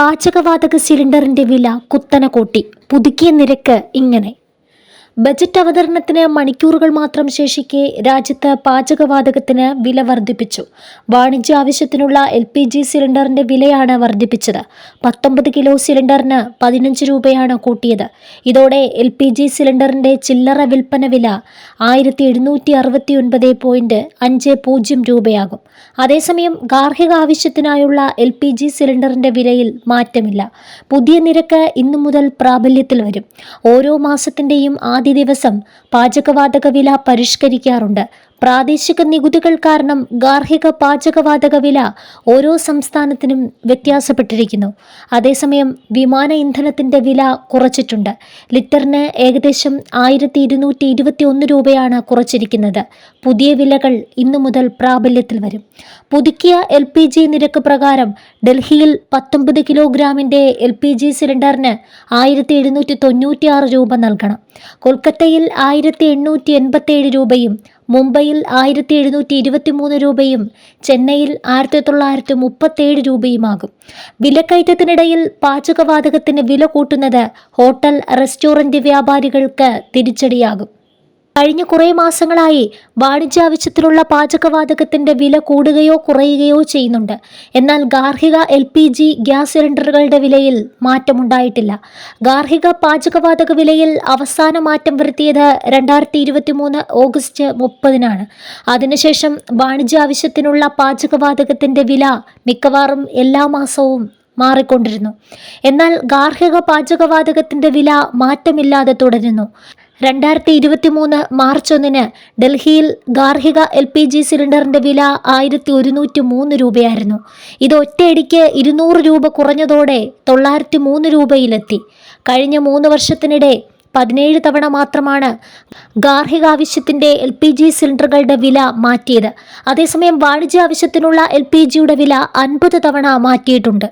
പാചകവാതക സിലിണ്ടറിന്റെ വില കുത്തനെ കൂട്ടി. പുതുക്കിയ നിരക്ക് ഇങ്ങനെ. ബജറ്റ് അവതരണത്തിന് മണിക്കൂറുകൾ മാത്രം ശേഷിക്കെ രാജ്യത്ത് പാചകവാതകത്തിന് വില വർദ്ധിപ്പിച്ചു. വാണിജ്യ ആവശ്യത്തിനുള്ള എൽ പി ജി സിലിണ്ടറിന്റെ വിലയാണ് വർദ്ധിപ്പിച്ചത്. പത്തൊമ്പത് കിലോ സിലിണ്ടറിന് പതിനഞ്ച് രൂപയാണ് കൂട്ടിയത്. ഇതോടെ എൽ പി ജി സിലിണ്ടറിന്റെ ചില്ലറ വിൽപ്പന വില ആയിരത്തി എഴുന്നൂറ്റി അറുപത്തി ഒൻപത് പോയിന്റ് അഞ്ച് പൂജ്യം രൂപയാകും. അതേസമയം ഗാർഹിക ആവശ്യത്തിനായുള്ള എൽ പി ജി സിലിണ്ടറിന്റെ വിലയിൽ മാറ്റമില്ല. പുതിയ നിരക്ക് ഇന്നു മുതൽ പ്രാബല്യത്തിൽ വരും. ഓരോ മാസത്തിന്റെയും ആദ്യ ദിവസം പാചകവാതക വില പരിഷ്കരിക്കാറുണ്ട്. പ്രാദേശിക നികുതികൾ കാരണം ഗാർഹിക പാചകവാതക വില ഓരോ സംസ്ഥാനത്തിനും വ്യത്യാസപ്പെട്ടിരിക്കുന്നു. അതേസമയം വിമാന ഇന്ധനത്തിന്റെ വില കുറച്ചിട്ടുണ്ട്. ലിറ്ററിന് ഏകദേശം ആയിരത്തി ഇരുന്നൂറ്റി ഇരുപത്തി ഒന്ന് രൂപയാണ് കുറച്ചിരിക്കുന്നത്. പുതിയ വിലകൾ ഇന്നു മുതൽ പ്രാബല്യത്തിൽ വരും. പുതുക്കിയ എൽ പി ജി നിരക്ക് പ്രകാരം ഡൽഹിയിൽ പത്തൊമ്പത് കിലോഗ്രാമിന്റെ എൽ പി ജി സിലിണ്ടറിന് ആയിരത്തി എഴുന്നൂറ്റി തൊണ്ണൂറ്റി ആറ് രൂപ നൽകണം. കൊൽക്കത്തയിൽ ആയിരത്തി എണ്ണൂറ്റി എൺപത്തേഴ് രൂപയും മുംബൈയിൽ ആയിരത്തി എഴുന്നൂറ്റി ഇരുപത്തി മൂന്ന് രൂപയും ചെന്നൈയിൽ ആയിരത്തി തൊള്ളായിരത്തി മുപ്പത്തേഴ് രൂപയുമാകും. വിലക്കയറ്റത്തിനിടയിൽ പാചകവാതകത്തിന് വില കൂട്ടുന്നത് ഹോട്ടൽ റെസ്റ്റോറന്റ് വ്യാപാരികൾക്ക് തിരിച്ചടിയാകും. കഴിഞ്ഞ കുറേ മാസങ്ങളായി വാണിജ്യ ആവശ്യത്തിലുള്ള പാചകവാതകത്തിന്റെ വില കൂടുകയോ കുറയുകയോ ചെയ്യുന്നുണ്ട്. എന്നാൽ ഗാർഹിക എൽ പി ജി ഗ്യാസ് സിലിണ്ടറുകളുടെ വിലയിൽ മാറ്റമുണ്ടായിട്ടില്ല. ഗാർഹിക പാചകവാതക വിലയിൽ അവസാന മാറ്റം വരുത്തിയത് രണ്ടായിരത്തി ഇരുപത്തി മൂന്ന് ഓഗസ്റ്റ് മുപ്പതിനാണ്. അതിനുശേഷം വാണിജ്യ ആവശ്യത്തിനുള്ള പാചകവാതകത്തിന്റെ വില മിക്കവാറും എല്ലാ മാസവും മാറിക്കൊണ്ടിരുന്നു. എന്നാൽ ഗാർഹിക പാചകവാതകത്തിന്റെ വില മാറ്റമില്ലാതെ തുടരുന്നു. രണ്ടായിരത്തി ഇരുപത്തി മൂന്ന് മാർച്ച് ഒന്നിന് ഡൽഹിയിൽ ഗാർഹിക എൽ പി ജി സിലിണ്ടറിന്റെ വില ആയിരത്തി ഒരുന്നൂറ്റി മൂന്ന് രൂപയായിരുന്നു. ഇത് ഒറ്റയടിക്ക് ഇരുന്നൂറ് രൂപ കുറഞ്ഞതോടെ തൊള്ളായിരത്തി മൂന്ന് രൂപയിലെത്തി. കഴിഞ്ഞ മൂന്ന് വർഷത്തിനിടെ പതിനേഴ് തവണ മാത്രമാണ് ഗാർഹിക ആവശ്യത്തിന്റെ എൽ പി ജി സിലിണ്ടറുകളുടെ വില മാറ്റിയത്. അതേസമയം വാണിജ്യ ആവശ്യത്തിനുള്ള എൽ പി ജിയുടെ വില അൻപത് തവണ മാറ്റിയിട്ടുണ്ട്.